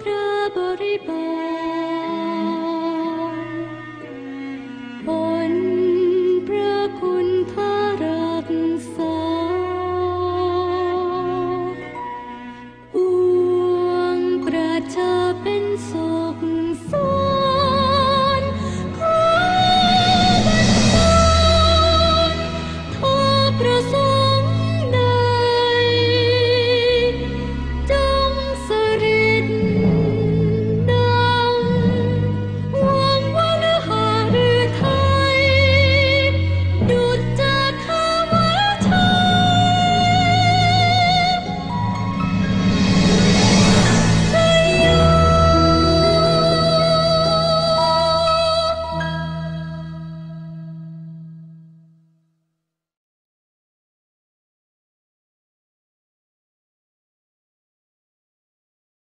พระบริบาลผนพระคุณพระรักษาอวงประชาเป็นส